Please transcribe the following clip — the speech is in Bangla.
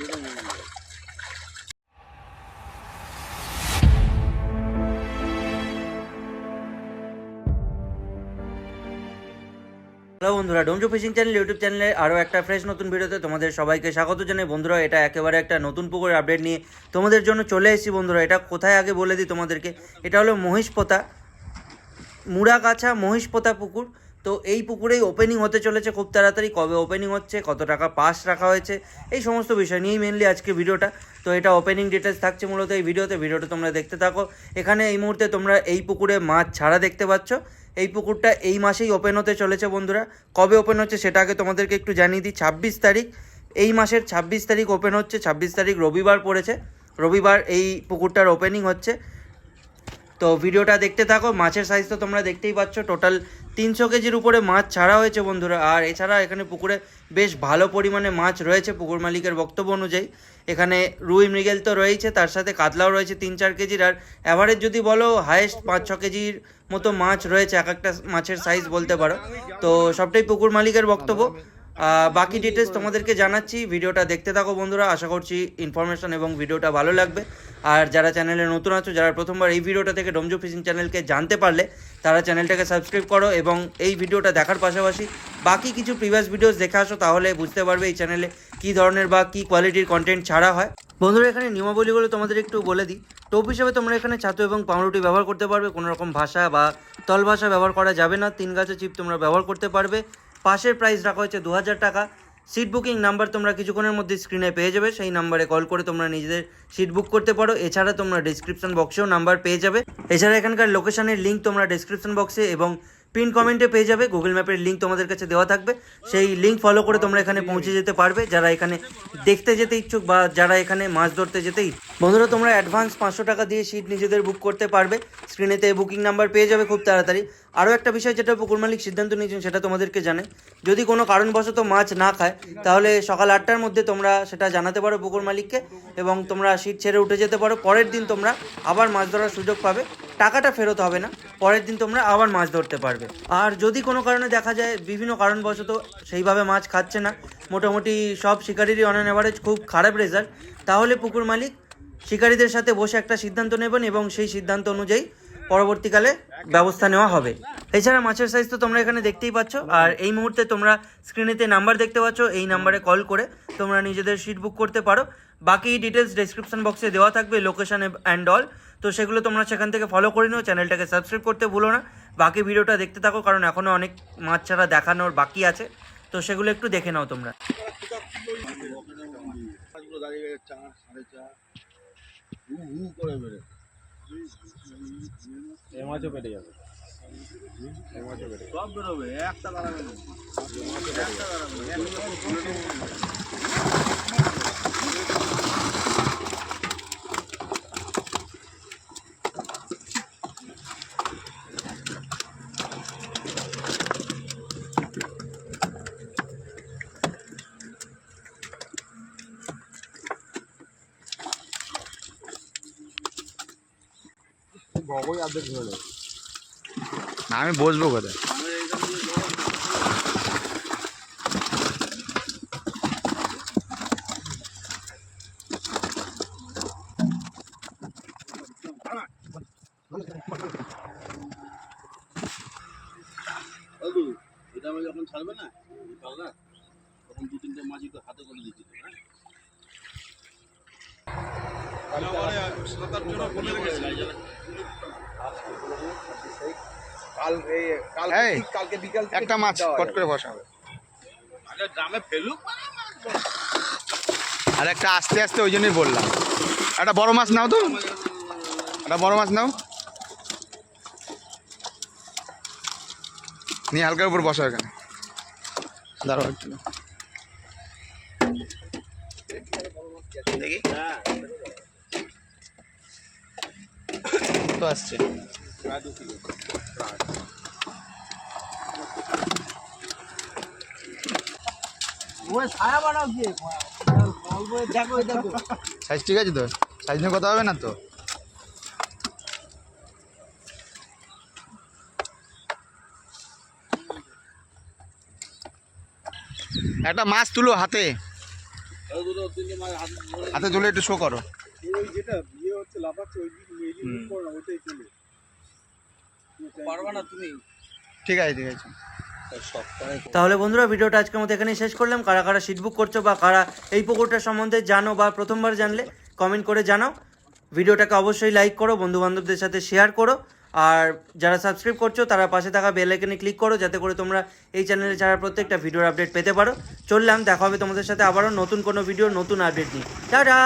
হ্যালো বন্ধুরা, ডোমজো ফিশিং চ্যানেল, ইউটিউব চ্যানেলে আরও একটা ফ্রেশ নতুন ভিডিওতে তোমাদের সবাইকে স্বাগত জানাই। বন্ধুরা, এটা একেবারে একটা নতুন পুকুরের আপডেট নিয়ে তোমাদের জন্য চলে এসেছি বন্ধুরা। এটা কোথায় আগে বলে দিই তোমাদেরকে? এটা হলো মহিষপোতা, মুড়াগাছা মহিষপোতা পুকুর। তো এই পুকুরেই ওপেনিং হতে চলেছে খুব তাড়াতাড়ি। কবে ওপেনিং হচ্ছে, কত টাকা পাস রাখা হয়েছে, এই সমস্ত বিষয় নিয়েই মেনলি আজকে ভিডিওটা। তো এটা ওপেনিং ডিটেলস থাকছে মূলত এই ভিডিওতে, ভিডিওটা তোমরা দেখতে থাকো। এখানে এই মুহূর্তে তোমরা এই পুকুরে মাছ ছাড়া দেখতে পাচ্ছ। এই পুকুরটা এই মাসেই ওপেন হতে চলেছে বন্ধুরা। কবে ওপেন হচ্ছে সেটা আগে তোমাদেরকে একটু জানিয়ে দিই। ছাব্বিশ তারিখ, এই মাসের ছাব্বিশ তারিখ ওপেন হচ্ছে। ছাব্বিশ তারিখ রবিবার পড়েছে। রবিবার এই পুকুরটার ওপেনিং হচ্ছে। তো ভিডিওটা দেখতে থাকো, মাছের সাইজ তো তোমরা দেখতেই পাচ্ছ টোটাল তিনশো কেজির উপরে মাছ ছাড়া হয়েছে বন্ধুরা। আর এছাড়া এখানে পুকুরে বেশ ভালো পরিমাণে মাছ রয়েছে, পুকুর মালিকের বক্তব্য অনুযায়ী। এখানে রুই মৃগেল তো রয়েছে, তার সাথে কাতলাও রয়েছে তিন চার কেজির। আর অ্যাভারেজ যদি বলো হায়েস্ট পাঁচ ছ কেজির মতো মাছ রয়েছে, এক একটা মাছের সাইজ বলতে পারো। তো সবটাই পুকুর মালিকের বক্তব্য। বাকি ডিটেলস তোমাদেরকে জানাচ্ছি, ভিডিওটা দেখতে থাকো বন্ধুরা, আশা করছি ইনফরমেশন এবং ভিডিওটা ভালো লাগবে। আর যারা চ্যানেলে নতুন আছো, যারা প্রথমবার এই ভিডিওটা থেকে ডোমজো ফিশিং চ্যানেলকে জানতে পারলে, তারা চ্যানেলটাকে সাবস্ক্রাইব করো এবং এই ভিডিওটা দেখার পাশাপাশি বাকি কিছু প্রিভিয়াস ভিডিওস দেখে আসো, তাহলে বুঝতে পারবে এই চ্যানেলে কী ধরনের বা কী কোয়ালিটির কন্টেন্ট ছাড়া হয়। বন্ধুরা, এখানে নিয়মাবলীগুলো তোমাদের একটু বলে দিই। টোপ হিসেবে তোমরা এখানে ছাতু এবং পাউরুটি ব্যবহার করতে পারবে, কোনো রকম ভাষা বা তল ভাষা ব্যবহার করা যাবে না। তিন গাছের চিপ তোমরা ব্যবহার করতে পারবে। পাশের প্রাইস রাখা হয়েছে দু হাজার টাকা। সিট বুকিং নাম্বার তোমরা কিছুক্ষণের মধ্যে স্ক্রিনে পেয়ে যাবে। সেই নাম্বারে কল করে তোমরা নিজেদের সিট বুক করতে পারো। এছাড়া তোমরা ডিসক্রিপশন বক্সেও নাম্বার পেয়ে যাবে। এছাড়া এখানকার লোকেশনের লিঙ্ক তোমরা ডিসক্রিপশন বক্সে এবং পিন কমেন্টে পেয়ে যাবে। গুগল ম্যাপের লিঙ্ক তোমাদের কাছে দেওয়া থাকবে। সেই লিঙ্ক ফলো করে তোমরা এখানে পৌঁছে যেতে পারবে। যারা এখানে দেখতে যেতে ইচ্ছুক বা যারা এখানে মাছ ধরতে যেতে ইচ্ছুক। বন্ধুরা তোমরা অ্যাডভান্স পাঁচশো টাকা দিয়ে সিট নিজেদের বুক করতে পারবে। স্ক্রিনেতে বুকিং নাম্বার পেয়ে যাবে খুব তাড়াতাড়ি। আরও একটা বিষয় যেটা পুকুর মালিক সিদ্ধান্ত নিয়েছেন, সেটা তোমাদেরকে জানে যদি কোনো কারণবশত মাছ না খায়, তাহলে সকাল আটটার মধ্যে তোমরা সেটা জানাতে পারো পুকুর মালিককে এবং তোমরা সিট ছেড়ে উঠে যেতে পারো। পরের দিন তোমরা আবার মাছ ধরার সুযোগ পাবে। টাকাটা ফেরত হবে না। পরের দিন তোমরা আবার মাছ ধরতে পারবে। আর যদি কোনো কারণে দেখা যায় বিভিন্ন কারণবশত সেইভাবে মাছ খাচ্ছে না, মোটামুটি সব শিকারিরই অন অ্যাভারেজ খুব খারাপ রেজাল্ট তাহলে পুকুর মালিক শিকারীদের সাথে বসে একটা সিদ্ধান্ত নেবেন এবং সেই সিদ্ধান্ত অনুযায়ী পরবর্তীকালে ব্যবস্থা নেওয়া হবে। এছাড়া মাছের সাইজ তো তোমরা এখানে দেখতেই পাচ্ছ। আর এই মুহূর্তে তোমরা স্ক্রিনেতে নাম্বার দেখতে পাচ্ছ। এই নাম্বারে কল করে তোমরা নিজেদের সিট বুক করতে পারো। বাকি ডিটেলস ডেসক্রিপশন বক্সে দেওয়া থাকবে লোকেশন অ্যান্ড অল তো সেগুলো তোমরা সেখান থেকে ফলো করে নিও। চ্যানেলটাকে সাবস্ক্রাইব করতে ভুলো না। বাকি ভিডিওটা দেখতে থাকো, কারণ এখনও অনেক মাছ ছাড়া দেখানোর বাকি আছে। তো সেগুলো একটু দেখে নাও তোমরা। করে এ মাছও পেটে যাবে। এ মাছও পেটে সব বেরোবে একটা দাঁড়াবে একটা দাঁড়াবে বগই অর্ধেক ধরে। নেবে না আমি বসবো কোথায়? এটা আমি যখন ছাড়বে না? পাল্লা তখন দু তিনটে মাছ একটু হাতে করে দিচ্ছি তো, হ্যাঁ? এই কাল এই, কালকে বিকাল একটা মাছ কট। করে বসাবে ড্রামে ফেলুক। আর একটা আস্তে আস্তে ওই জন্যই বললাম। একটা বড় মাছ নাও তো। একটা বড় মাছ নাও। নিয়ে হালকার উপর বসা এখানে। দাঁড়াও একটু। দেখি। তো আসছে। সাইজ ঠিক আছে তো সাইজ নিয়ে কথা হবে না তো একটা মাছ তুলো হাতে হাতে তুলে একটু শো করো ওই যেটা বিয়ে হচ্ছে লাফাচ্ছে ওই দিক পারবা না তুমি? ঠিক আছে ঠিক আছে। তাহলে বন্ধুরা ভিডিওটা আজকের মতো এখানেই শেষ করলাম। কারা কারা সিট বুক করছ বা কারা এই পুকুরটা সম্বন্ধে জানো বা প্রথমবার জানলে কমেন্ট করে জানাও। ভিডিওটাকে অবশ্যই লাইক করো বন্ধু বান্ধবদের সাথে শেয়ার করো। আর যারা সাবস্ক্রাইব করছ তারা পাশে থাকা বেল আইকনে ক্লিক করো যাতে করে তোমরা এই চ্যানেলে ছাড়া প্রত্যেকটা ভিডিওর আপডেট পেতে পারো। চললাম দেখা হবে তোমাদের সাথে আবারও নতুন কোনো ভিডিও নতুন আপডেট নিয়ে। টাটা!